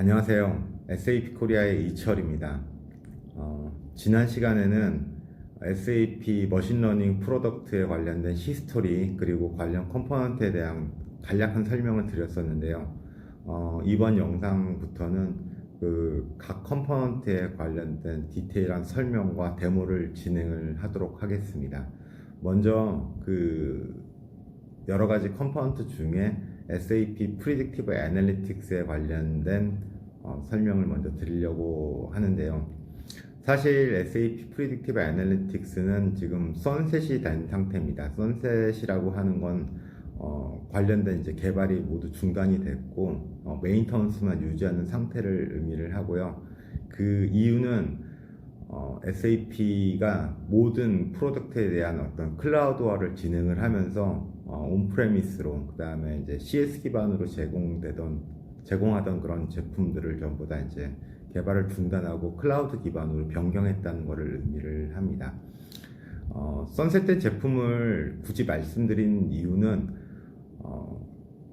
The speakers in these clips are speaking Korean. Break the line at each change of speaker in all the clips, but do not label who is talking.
안녕하세요. SAP 코리아의 이철입니다. 어, 지난 시간에는 SAP 머신러닝 프로덕트에 관련된 히스토리 그리고 관련 컴포넌트에 대한 간략한 설명을 드렸었는데요. 어, 이번 영상부터는 그 각 컴포넌트에 관련된 디테일한 설명과 데모를 진행을 하도록 하겠습니다. 먼저 그 여러 가지 컴포넌트 중에 SAP Predictive Analytics에 관련된 어, 설명을 먼저 드리려고 하는데요. 사실 SAP Predictive Analytics는 지금 선셋이 된 상태입니다. 선셋이라고 하는 건 어, 관련된 이제 개발이 모두 중단이 됐고 어, 메인터넌스만 유지하는 상태를 의미를 하고요. 그 이유는 어, SAP가 모든 프로덕트에 대한 어떤 클라우드화를 진행을 하면서 어, 온프레미스로 그 다음에 이제 CS 기반으로 제공되던 제공하던 그런 제품들을 전부 다 이제 개발을 중단하고 클라우드 기반으로 변경했다는 것을 의미를 합니다. 어, 선셋된 제품을 굳이 말씀드린 이유는 어,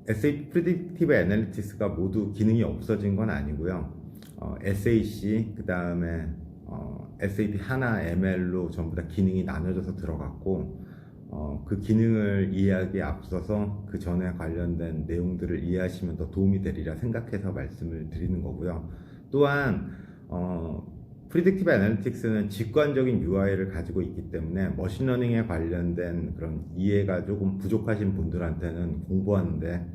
SAP Predictive Analytics가 모두 기능이 없어진 건 아니고요. 어, SAC 그 다음에 어, SAP 하나 ML로 전부 다 기능이 나눠져서 들어갔고 어, 그 기능을 이해하기에 앞서서 그 전에 관련된 내용들을 이해하시면 더 도움이 되리라 생각해서 말씀을 드리는 거고요. 또한 어, 프리딕티브 애널리틱스는 직관적인 UI를 가지고 있기 때문에 머신러닝에 관련된 그런 이해가 조금 부족하신 분들한테는 공부하는데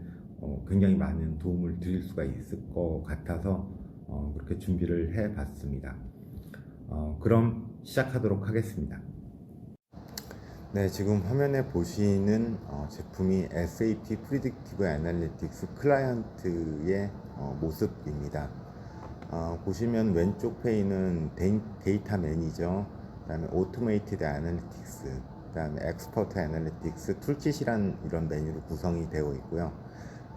어, 굉장히 많은 도움을 드릴 수가 있을 것 같아서 어, 그렇게 준비를 해 봤습니다. 어, 그럼 시작하도록 하겠습니다. 네, 지금 화면에 보시는 어, 제품이 SAP Predictive Analytics 클라이언트의 어, 모습입니다. 어, 보시면 왼쪽 페이는 데이, 데이터 매니저, 그 다음에 Automated Analytics, 그다음에 Expert Analytics, 툴킷이란 이런 메뉴로 구성이 되어 있고요.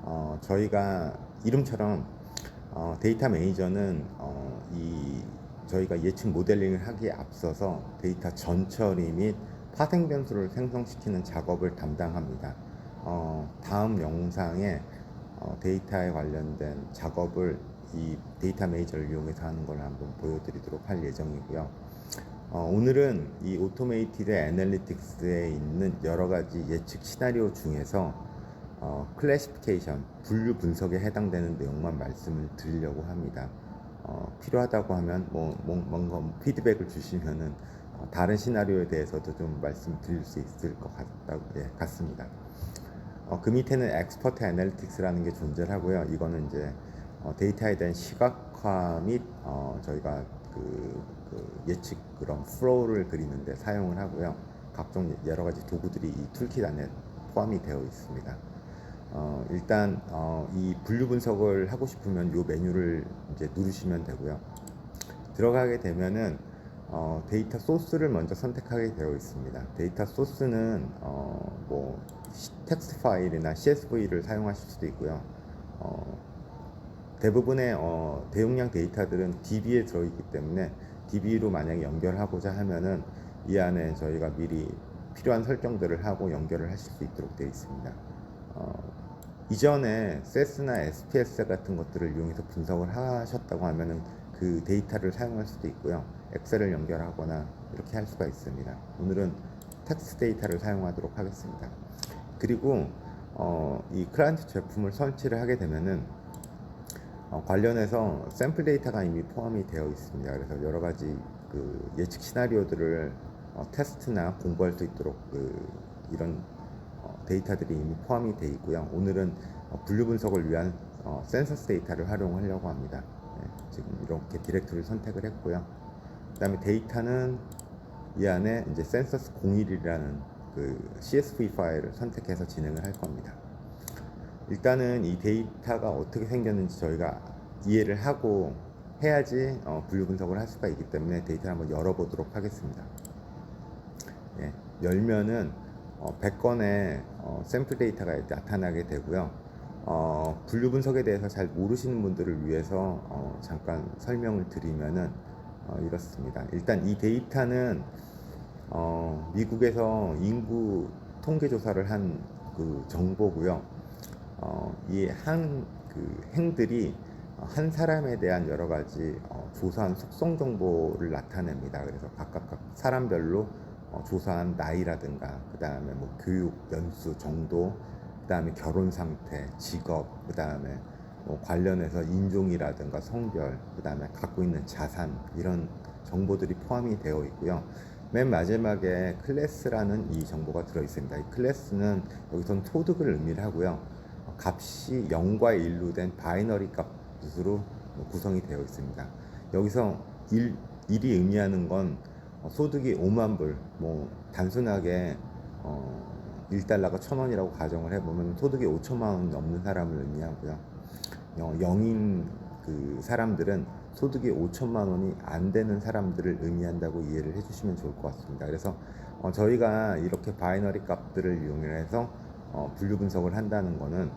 어, 저희가 이름처럼 어, 데이터 매니저는 어, 이 저희가 예측 모델링을 하기에 앞서서 데이터 전처리 및 파생 변수를 생성시키는 작업을 담당합니다. 어, 다음 영상에 어, 데이터에 관련된 작업을 이 데이터 매니저를 이용해서 하는 걸 한번 보여드리도록 할 예정이고요. 어, 오늘은 이 오토메이티드 애널리틱스에 있는 여러 가지 예측 시나리오 중에서 어, 클래시피케이션, 분류 분석에 해당되는 내용만 말씀을 드리려고 합니다. 어, 필요하다고 하면 뭐, 뭐 뭔가 피드백을 주시면은 어, 다른 시나리오에 대해서도 좀 말씀드릴 수 있을 것 같다고 예, 같습니다. 어, 그 밑에는 엑스퍼트 애널리틱스라는 게 존재하고요. 이거는 이제 어, 데이터에 대한 시각화 및 어, 저희가 그, 그 예측 그런 플로우를 그리는데 사용을 하고요. 각종 여러 가지 도구들이 이 툴킷 안에 포함이 되어 있습니다. 어, 일단 어, 이 분류 분석을 하고 싶으면 이 메뉴를 이제 누르시면 되고요. 들어가게 되면은 어, 데이터 소스를 먼저 선택하게 되어 있습니다. 데이터 소스는 어, 뭐 텍스트 파일이나 CSV를 사용하실 수도 있고요. 어, 대부분의 어, 대용량 데이터들은 DB에 들어있기 때문에 DB로 만약에 연결하고자 하면은 이 안에 저희가 미리 필요한 설정들을 하고 연결을 하실 수 있도록 되어 있습니다. 어, 이전에 SES나 SPS 같은 것들을 이용해서 분석을 하셨다고 하면은 그 데이터를 사용할 수도 있고요. 엑셀을 연결하거나 이렇게 할 수가 있습니다. 오늘은 텍스트 데이터를 사용하도록 하겠습니다. 그리고 어, 이 클라이언트 제품을 설치를 하게 되면은 어, 관련해서 샘플 데이터가 이미 포함이 되어 있습니다. 그래서 여러 가지 그 예측 시나리오들을 어, 테스트나 공부할 수 있도록 그 이런 어, 데이터들이 이미 포함이 되어 있고요. 오늘은 어, 분류 분석을 위한 어, 센서스 데이터를 활용하려고 합니다. 네, 지금 이렇게 디렉토리를 선택을 했고요. 그 다음에 데이터는 이 안에 이제 센서스 01이라는 그 CSV 파일을 선택해서 진행을 할 겁니다. 일단은 이 데이터가 어떻게 생겼는지 저희가 이해를 하고 해야지 어, 분류 분석을 할 수가 있기 때문에 데이터를 한번 열어보도록 하겠습니다. 예, 열면은 어, 100건의 어, 샘플 데이터가 나타나게 되고요. 어, 분류 분석에 대해서 잘 모르시는 분들을 위해서 어, 잠깐 설명을 드리면은 어, 이렇습니다. 일단 이 데이터는 어, 미국에서 인구 통계 조사를 한 그 정보고요. 어, 이한 그 행들이 어, 한 사람에 대한 여러 가지 어, 조사한 속성 정보를 나타냅니다. 그래서 각각 각 사람별로 어, 조사한 나이라든가 그 다음에 뭐 교육 연수 정도 그 다음에 결혼 상태 직업 그 다음에 뭐 관련해서 인종이라든가 성별 그 다음에 갖고 있는 자산 이런 정보들이 포함이 되어 있고요. 맨 마지막에 클래스라는 이 정보가 들어 있습니다. 이 클래스는 여기선 소득을 의미를 하고요. 어, 값이 0과 1로 된 바이너리 값으로 구성이 되어 있습니다. 여기서 1, 1이 의미하는 건 어, 소득이 5만 불, 뭐 단순하게 어, 1달러가 1,000원이라고 가정을 해보면 소득이 5천만 원 넘는 사람을 의미하고요. 어, 영인 그 사람들은 소득이 5천만 원이 안 되는 사람들을 의미한다고 이해를 해주시면 좋을 것 같습니다. 그래서 어, 저희가 이렇게 바이너리 값들을 이용해서 어, 분류 분석을 한다는 거는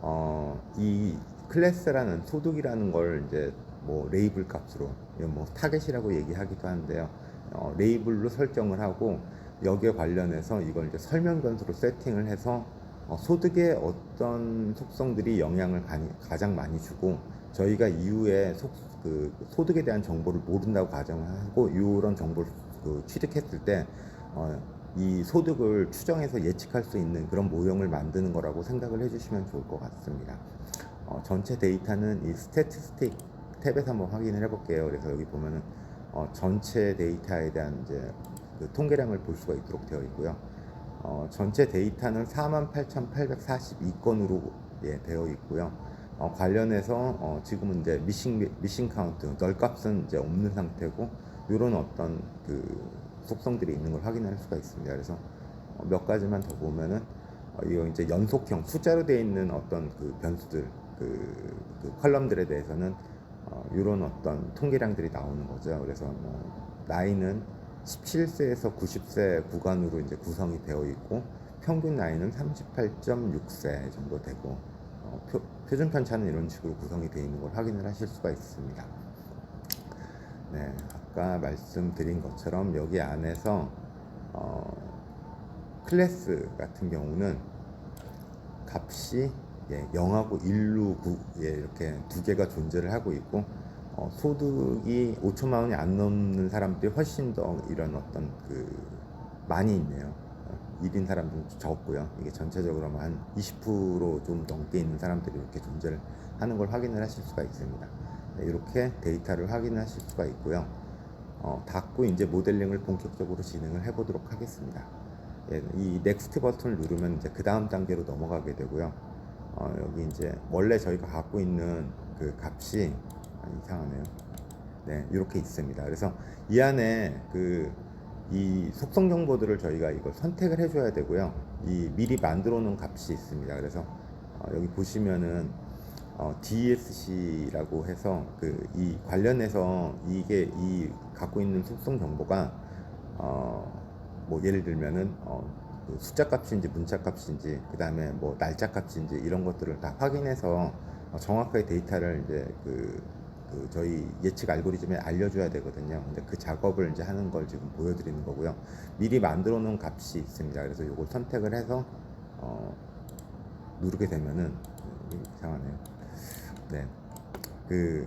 어, 이 클래스라는 소득이라는 걸 이제 뭐 레이블 값으로 뭐 타겟이라고 얘기하기도 하는데요. 어, 레이블로 설정을 하고 여기에 관련해서 이걸 이제 설명 변수로 세팅을 해서 어, 소득에 어떤 속성들이 영향을 가장 많이 주고 저희가 이후에 속, 그 소득에 대한 정보를 모른다고 가정하고 이런 정보를 그 취득했을 때 어, 이 소득을 추정해서 예측할 수 있는 그런 모형을 만드는 거라고 생각을 해주시면 좋을 것 같습니다. 어, 전체 데이터는 이 스태티스틱 탭에서 한번 확인을 해볼게요. 그래서 여기 보면은 어, 전체 데이터에 대한 이제 그 통계량을 볼 수가 있도록 되어 있고요. 어, 전체 데이터는 48,842건으로 예, 되어 있고요. 어, 관련해서 어, 지금은 이제 미싱 미싱 카운트 널값은 이제 없는 상태고 이런 어떤 그 속성들이 있는 걸 확인할 수가 있습니다. 그래서 어, 몇 가지만 더 보면은 어, 이거 이제 연속형 숫자로 되어 있는 어떤 그 변수들 그, 그 컬럼들에 대해서는 어, 이런 어떤 통계량들이 나오는 거죠. 그래서 뭐 나이는 17세에서 90세 구간으로 이제 구성이 되어 있고 평균 나이는 38.6세 정도 되고 어, 표, 표준 편차는 이런 식으로 구성이 되어 있는 걸 확인을 하실 수가 있습니다. 네, 아까 말씀드린 것처럼 여기 안에서 어, 클래스 같은 경우는 값이 예, 0하고 1로 구, 예, 이렇게 두 개가 존재를 하고 있고 어, 소득이 5천만 원이 안 넘는 사람들이 훨씬 더 이런 어떤 그 많이 있네요. 어, 1인 사람들은 적고요. 이게 전체적으로 한 20%좀 넘게 있는 사람들이 이렇게 존재를 하는 걸 확인을 하실 수가 있습니다. 네, 이렇게 데이터를 확인하실 수가 있고요. 어, 닫고 이제 모델링을 본격적으로 진행을 해보도록 하겠습니다. 예, 이 넥스트 버튼을 누르면 이제 그 다음 단계로 넘어가게 되고요. 어, 여기 이제 원래 저희가 갖고 있는 그 값이 아, 이상하네요. 네, 이렇게 있습니다. 그래서 이 안에 그 이 속성 정보들을 저희가 이걸 선택을 해줘야 되고요. 이 미리 만들어 놓은 값이 있습니다. 그래서 어, 여기 보시면은 어, DSC라고 해서 그 이 관련해서 이게 이 갖고 있는 속성 정보가 어, 뭐 예를 들면은 어, 그 숫자 값인지 문자 값인지 그 다음에 뭐 날짜 값인지 이런 것들을 다 확인해서 어, 정확하게 데이터를 이제 그, 그 저희 예측 알고리즘에 알려줘야 되거든요. 근데 그 작업을 이제 하는 걸 지금 보여드리는 거고요. 미리 만들어 놓은 값이 있습니다. 그래서 이걸 선택을 해서 어, 누르게 되면은 음, 이상하네요. 네, 그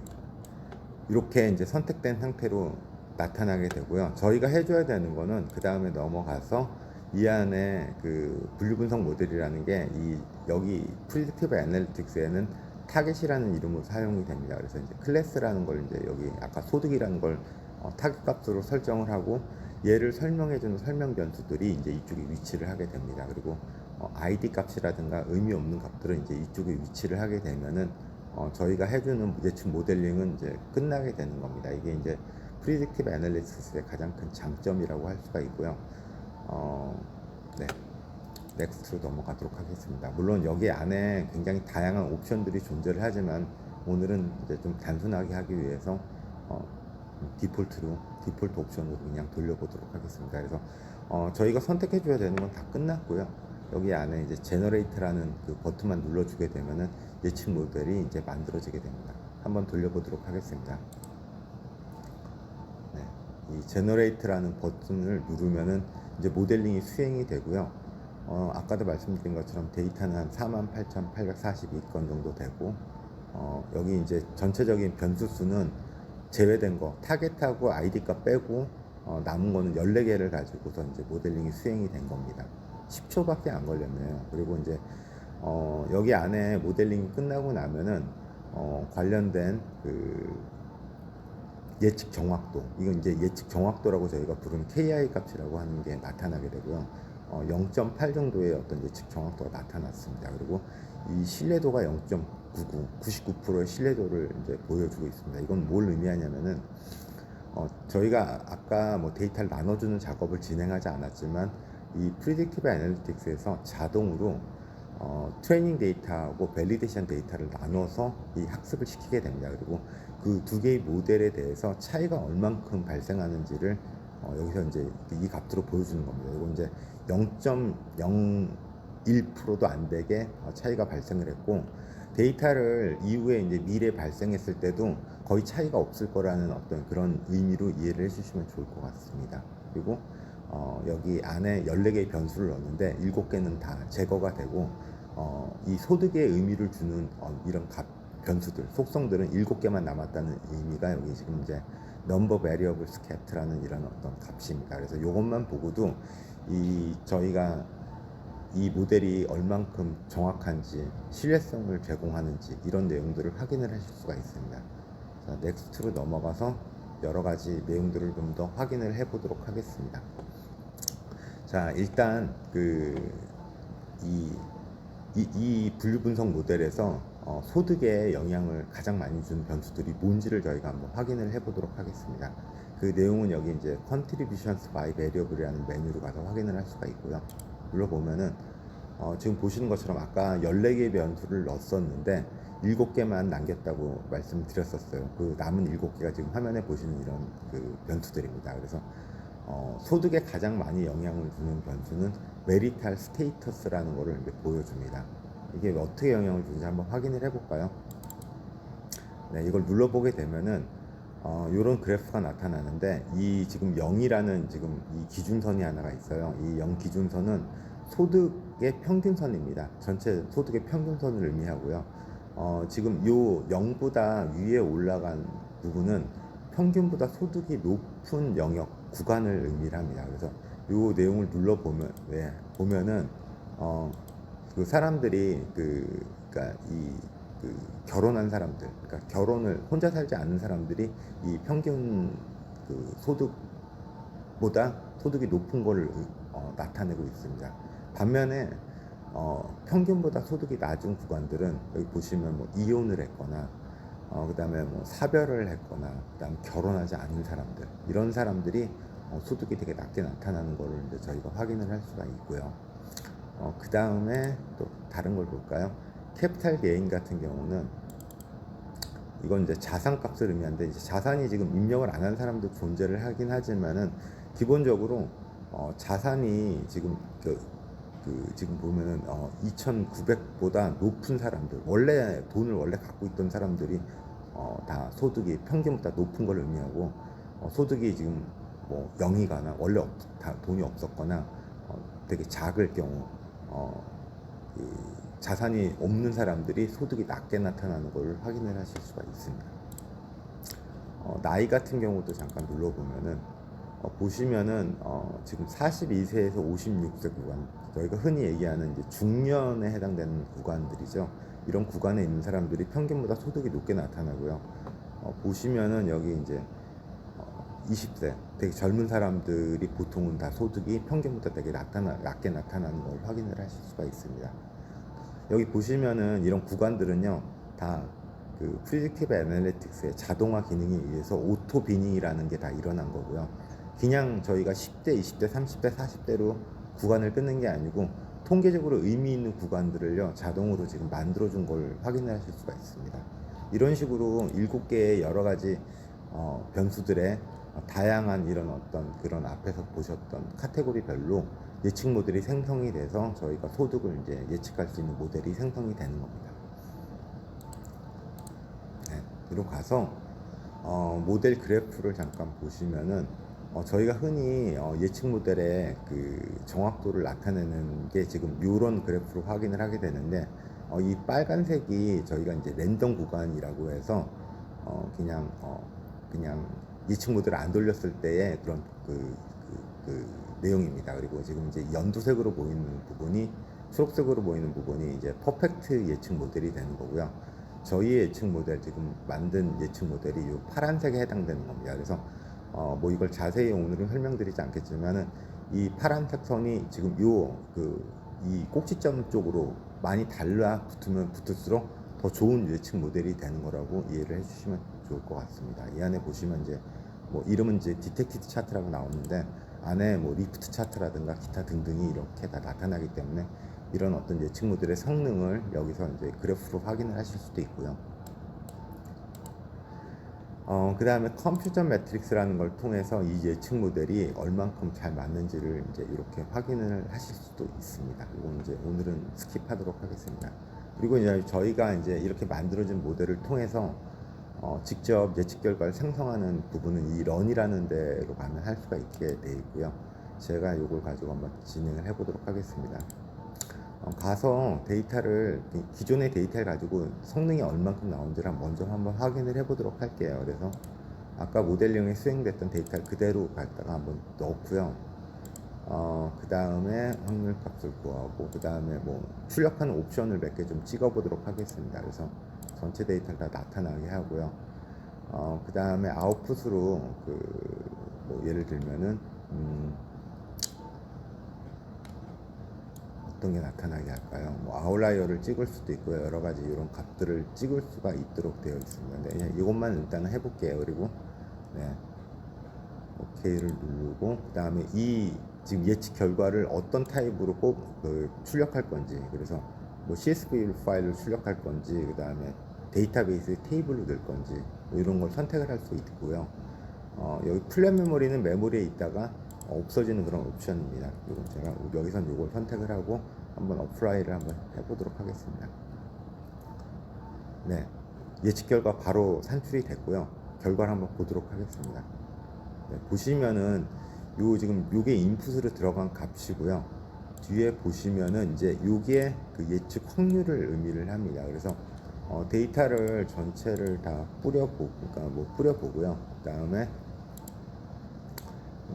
이렇게 이제 선택된 상태로 나타나게 되고요. 저희가 해줘야 되는 거는 그 다음에 넘어가서 이 안에 그 분류 분석 모델이라는 게 이 여기 프리딕티브 애널리틱스에는 타겟이라는 이름으로 사용이 됩니다. 그래서 이제 클래스라는 걸 이제 여기 아까 소득이라는 걸 어, 타겟 값으로 설정을 하고 얘를 설명해주는 설명 변수들이 이제 이쪽에 위치를 하게 됩니다. 그리고 어, ID 값이라든가 의미 없는 값들은 이제 이쪽에 위치를 하게 되면은 어, 저희가 해주는 예측 모델링은 이제 끝나게 되는 겁니다. 이게 이제 프리딕티브 애널리시스의 가장 큰 장점이라고 할 수가 있고요. 어, 네. 넥스트로 넘어가도록 하겠습니다. 물론 여기 안에 굉장히 다양한 옵션들이 존재를 하지만 오늘은 이제 좀 단순하게 하기 위해서 어, 디폴트로 디폴트 옵션으로 그냥 돌려보도록 하겠습니다. 그래서 어, 저희가 선택해 줘야 되는 건 다 끝났고요. 여기 안에 이제 제너레이트라는 그 버튼만 눌러주게 되면은 예측 모델이 이제 만들어지게 됩니다. 한번 돌려보도록 하겠습니다. 네, 이 제너레이트라는 버튼을 누르면은 이제 모델링이 수행이 되고요. 어, 아까도 말씀드린 것처럼 데이터는 한 48,842건 정도 되고 어, 여기 이제 전체적인 변수 수는 제외된 거 타겟하고 아이디 값 빼고 어, 남은 거는 14개를 가지고서 이제 모델링이 수행이 된 겁니다. 10초밖에 안 걸렸네요. 그리고 이제 어, 여기 안에 모델링이 끝나고 나면은 어, 관련된 그 예측 정확도 이건 이제 예측 정확도라고 저희가 부르는 KI 값이라고 하는 게 나타나게 되고요. 어, 0.8 정도의 어떤 예측 정확도가 나타났습니다. 그리고 이 신뢰도가 0.99, 99%의 신뢰도를 이제 보여주고 있습니다. 이건 뭘 의미하냐면은 어, 저희가 아까 뭐 데이터를 나눠주는 작업을 진행하지 않았지만 이 프리딕티브 애널리틱스에서 자동으로 어, 트레이닝 데이터하고 밸리데이션 데이터를 나눠서 이 학습을 시키게 됩니다. 그리고 그 두 개의 모델에 대해서 차이가 얼만큼 발생하는지를 어, 여기서 이제 이 값으로 보여주는 겁니다. 이거 이제 0.01%도 안 되게 어, 차이가 발생을 했고 데이터를 이후에 이제 미래 발생했을 때도 거의 차이가 없을 거라는 어떤 그런 의미로 이해를 해주시면 좋을 것 같습니다. 그리고 어, 여기 안에 14개의 변수를 넣었는데 7개는 다 제거가 되고 어, 이 소득에 의미를 주는 어, 이런 값, 변수들, 속성들은 7개만 남았다는 의미가 여기 지금 이제 number variables capt라는 이런 어떤 값입니다. 그래서 이것만 보고도 이 저희가 이 모델이 얼만큼 정확한지 신뢰성을 제공하는지 이런 내용들을 확인을 하실 수가 있습니다. 자, 넥스트로 넘어가서 여러 가지 내용들을 좀 더 확인을 해 보도록 하겠습니다. 자, 일단 그 이 이, 이 분류 분석 모델에서 어, 소득에 영향을 가장 많이 주는 변수들이 뭔지를 저희가 한번 확인을 해보도록 하겠습니다. 그 내용은 여기 이제 Contributions by Variable이라는 메뉴로 가서 확인을 할 수가 있고요. 눌러보면은 어, 지금 보시는 것처럼 아까 14개의 변수를 넣었었는데 7개만 남겼다고 말씀드렸었어요. 그 남은 7개가 지금 화면에 보시는 이런 그 변수들입니다. 그래서 어, 소득에 가장 많이 영향을 주는 변수는 메리탈 스테이터스라는 것을 이제 보여줍니다. 이게 어떻게 영향을 주는지 한번 확인을 해볼까요? 네, 이걸 눌러보게 되면은 어, 이런 그래프가 나타나는데 이 지금 0이라는 지금 이 기준선이 하나가 있어요. 이 0 기준선은 소득의 평균선입니다. 전체 소득의 평균선을 의미하고요. 어, 지금 요 0보다 위에 올라간 부분은 평균보다 소득이 높은 영역 구간을 의미를 합니다. 그래서 요 내용을 눌러 보면 네, 보면은 어, 그 사람들이 그 그러니까 이 그 결혼한 사람들, 그러니까 결혼을 혼자 살지 않는 사람들이 이 평균 그 소득보다 소득이 높은 거를 어, 나타내고 있습니다. 반면에 어, 평균보다 소득이 낮은 구간들은 여기 보시면 뭐 이혼을 했거나 어, 그다음에 뭐 사별을 했거나 그다음 결혼하지 않은 사람들 이런 사람들이 어, 소득이 되게 낮게 나타나는 거를 이제 저희가 확인을 할 수가 있고요. 어, 그 다음에 또 다른 걸 볼까요? 캐피탈 게인 같은 경우는 이건 이제 자산 값을 의미하는데 이제 자산이 지금 입력을 안 한 사람도 존재를 하긴 하지만은 기본적으로 어, 자산이 지금 그, 그 지금 보면은 어, 2,900보다 높은 사람들 원래 돈을 원래 갖고 있던 사람들이 어, 다 소득이 평균보다 높은 걸 의미하고 어, 소득이 지금 뭐 0이거나 원래 없, 다 돈이 없었거나 어, 되게 작을 경우 어, 그 자산이 없는 사람들이 소득이 낮게 나타나는 걸 확인을 하실 수가 있습니다. 어, 나이 같은 경우도 잠깐 눌러보면은 어, 보시면은 어, 지금 42세에서 56세 구간 저희가 흔히 얘기하는 이제 중년에 해당되는 구간들이죠. 이런 구간에 있는 사람들이 평균보다 소득이 높게 나타나고요. 어, 보시면은 여기 이제 어, 20세 되게 젊은 사람들이 보통은 다 소득이 평균보다 되게 나타나, 낮게 나타나는 걸 확인을 하실 수가 있습니다. 여기 보시면은 이런 구간들은요 다 그 프리딕티브 애널리틱스의 자동화 기능에 의해서 오토 비닝이라는 게 다 일어난 거고요. 그냥 저희가 10대, 20대, 30대, 40대로 구간을 끊는 게 아니고 통계적으로 의미 있는 구간들을요 자동으로 지금 만들어준 걸 확인을 하실 수가 있습니다. 이런 식으로 일곱 개의 여러 가지 어, 변수들의 다양한 이런 어떤 그런 앞에서 보셨던 카테고리별로 예측 모델이 생성이 돼서 저희가 소득을 이제 예측할 수 있는 모델이 생성이 되는 겁니다. 네, 뒤로 가서 어, 모델 그래프를 잠깐 보시면은 어, 저희가 흔히 어, 예측 모델의 그 정확도를 나타내는 게 지금 이런 그래프로 확인을 하게 되는데 어, 이 빨간색이 저희가 이제 랜덤 구간이라고 해서 어, 그냥 어, 그냥 예측 모드를 안 돌렸을 때의 그런 그, 그, 그 내용입니다. 그리고 지금 이제 연두색으로 보이는 부분이 초록색으로 보이는 부분이 이제 퍼펙트 예측 모델이 되는 거고요. 저희의 예측 모델 지금 만든 예측 모델이 이 파란색에 해당되는 겁니다. 그래서 어, 뭐 이걸 자세히 오늘은 설명드리지 않겠지만은 이 파란색 선이 지금 요 그 이 꼭지점 쪽으로 많이 달라 붙으면 붙을수록 더 좋은 예측 모델이 되는 거라고 이해를 해주시면 좋을 것 같습니다. 이 안에 보시면 이제 뭐 이름은 이제 디텍티드 차트라고 나오는데 안에 뭐 리프트 차트라든가 기타 등등이 이렇게 다 나타나기 때문에 이런 어떤 예측 모델의 성능을 여기서 이제 그래프로 확인을 하실 수도 있고요. 어, 그 다음에 컴퓨터 매트릭스라는 걸 통해서 이 예측 모델이 얼만큼 잘 맞는지를 이제 이렇게 확인을 하실 수도 있습니다. 이건 이제 오늘은 스킵하도록 하겠습니다. 그리고 이제 저희가 이제 이렇게 만들어진 모델을 통해서 어, 직접 예측 결과를 생성하는 부분은 이 런이라는 데로 가면 할 수가 있게 돼 있고요. 제가 이걸 가지고 한번 진행을 해보도록 하겠습니다. 어, 가서 데이터를 기- 기존의 데이터를 가지고 성능이 얼만큼 나온지를 먼저 한번 확인을 해보도록 할게요. 그래서 아까 모델링에 수행됐던 데이터를 그대로 갖다가 한번 넣고요. 어, 그 다음에 확률 값을 구하고 그 다음에 뭐 출력하는 옵션을 몇 개 좀 찍어보도록 하겠습니다. 그래서 전체 데이터를 다 나타나게 하고요. 어, 그 다음에 아웃풋으로 그 뭐 예를 들면은 음, 어떤 게 나타나게 할까요? 뭐 아웃라이어를 찍을 수도 있고요. 여러 가지 이런 값들을 찍을 수가 있도록 되어 있습니다. 네, 그냥 이것만 일단은 해볼게요. 그리고 네, OK를 누르고 그 다음에 이 지금 예측 결과를 어떤 타입으로 꼭 그, 출력할 건지 그래서 뭐 CSV 파일을 출력할 건지 그 다음에 데이터베이스에 테이블로 넣을 건지 뭐 이런 걸 선택을 할 수 있고요. 어, 여기 플랫 메모리는 메모리에 있다가 어, 없어지는 그런 옵션입니다. 이거 제가 여기선 이걸 선택을 하고 한번 어플라이를 한번 해보도록 하겠습니다. 네, 예측 결과 바로 산출이 됐고요. 결과를 한번 보도록 하겠습니다. 네, 보시면은 요 지금 요게 인풋으로 들어간 값이고요. 뒤에 보시면은 이제 요게 그 예측 확률을 의미를 합니다. 그래서 어, 데이터를 전체를 다 뿌려보고, 그러니까 뭐 뿌려보고요. 그 다음에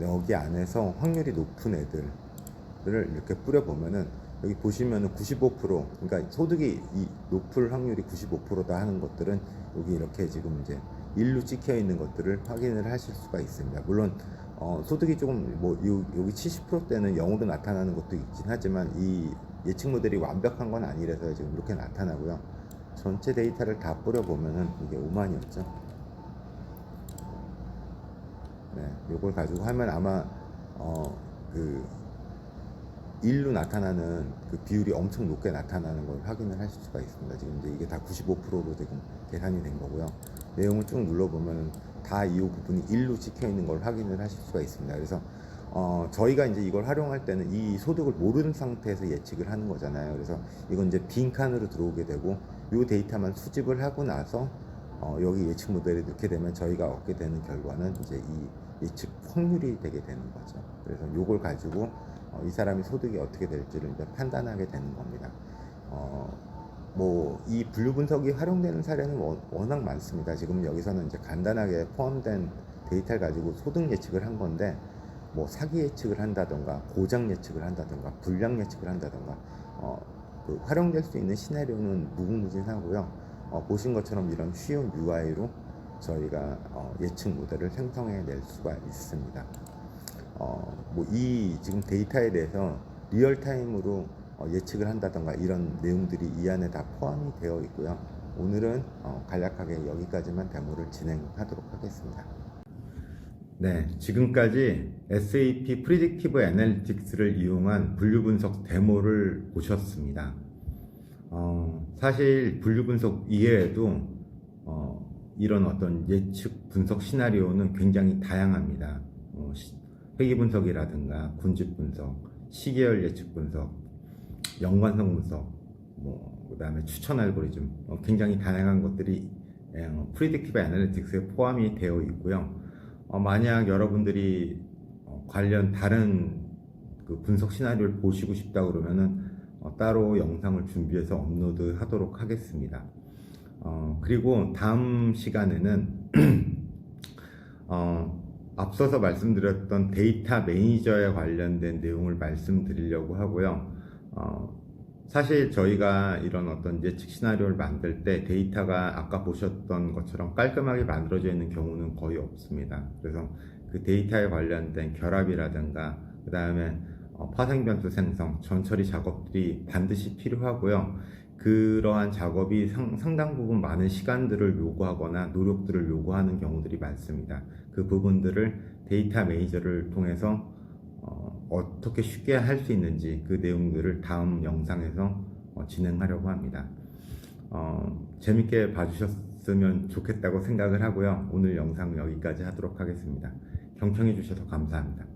여기 안에서 확률이 높은 애들을 이렇게 뿌려보면은 여기 보시면은 95% 그러니까 소득이 이 높을 확률이 95%다 하는 것들은 여기 이렇게 지금 이제 일로 찍혀 있는 것들을 확인을 하실 수가 있습니다. 물론 어, 소득이 조금 뭐 요, 여기 70%대는 0으로 나타나는 것도 있긴 하지만 이 예측 모델이 완벽한 건 아니라서 지금 이렇게 나타나고요. 전체 데이터를 다 뿌려보면은 이게 5만이었죠. 네, 요걸 가지고 하면 아마 어그 일로 나타나는 그 비율이 엄청 높게 나타나는 걸 확인을 하실 수가 있습니다. 지금 이제 이게 다 95%로 지금 계산이 된 거고요. 내용을 쭉 눌러보면 다 이 부분이 일로 찍혀 있는 걸 확인을 하실 수가 있습니다. 그래서 어, 저희가 이제 이걸 활용할 때는 이 소득을 모르는 상태에서 예측을 하는 거잖아요. 그래서 이건 이제 빈 칸으로 들어오게 되고 이 데이터만 수집을 하고 나서 어, 여기 예측 모델에 넣게 되면 저희가 얻게 되는 결과는 이제 이 예측 확률이 되게 되는 거죠. 그래서 이걸 가지고 어, 이 사람이 소득이 어떻게 될지를 이제 판단하게 되는 겁니다. 어, 뭐 이 분류 분석이 활용되는 사례는 워- 워낙 많습니다. 지금 여기서는 이제 간단하게 포함된 데이터를 가지고 소득 예측을 한 건데 뭐 사기 예측을 한다던가 고장 예측을 한다던가 불량 예측을 한다던가 어, 그 활용될 수 있는 시나리오는 무궁무진하고요. 어, 보신 것처럼 이런 쉬운 UI로 저희가 어, 예측 모델을 생성해 낼 수가 있습니다. 어, 뭐 이 지금 데이터에 대해서 리얼타임으로 어, 예측을 한다던가 이런 내용들이 이 안에 다 포함이 되어 있고요. 오늘은 어, 간략하게 여기까지만 데모를 진행하도록 하겠습니다. 네, 지금까지 SAP 프리딕티브 애널리틱스를 이용한 분류 분석 데모를 보셨습니다. 어, 사실 분류 분석 이외에도 어, 이런 어떤 예측 분석 시나리오는 굉장히 다양합니다. 어, 시- 회귀 분석이라든가 군집 분석, 시계열 예측 분석, 연관성 분석, 뭐 그다음에 추천 알고리즘 어, 굉장히 다양한 것들이 어, 프리딕티브 애널리틱스에 포함이 되어 있고요. 어, 만약 여러분들이 어, 관련 다른 그 분석 시나리오를 보시고 싶다 그러면은 어, 따로 영상을 준비해서 업로드 하도록 하겠습니다. 어, 그리고 다음 시간에는 어, 앞서서 말씀드렸던 데이터 매니저에 관련된 내용을 말씀드리려고 하고요. 어, 사실 저희가 이런 어떤 예측 시나리오를 만들 때 데이터가 아까 보셨던 것처럼 깔끔하게 만들어져 있는 경우는 거의 없습니다. 그래서 그 데이터에 관련된 결합이라든가 그 다음에 파생 변수 생성, 전처리 작업들이 반드시 필요하고요. 그러한 작업이 상, 상당 부분 많은 시간들을 요구하거나 노력들을 요구하는 경우들이 많습니다. 그 부분들을 데이터 매니저를 통해서 어, 떻게 쉽게 할 수 있는지 그 내용들을 다음 영상에서 어, 진행하려고 합니다. 어, 재밌게 봐주셨으면 좋겠다고 생각을 하고요. 오늘 영상 여기까지 하도록 하겠습니다. 경청해 주셔서 감사합니다.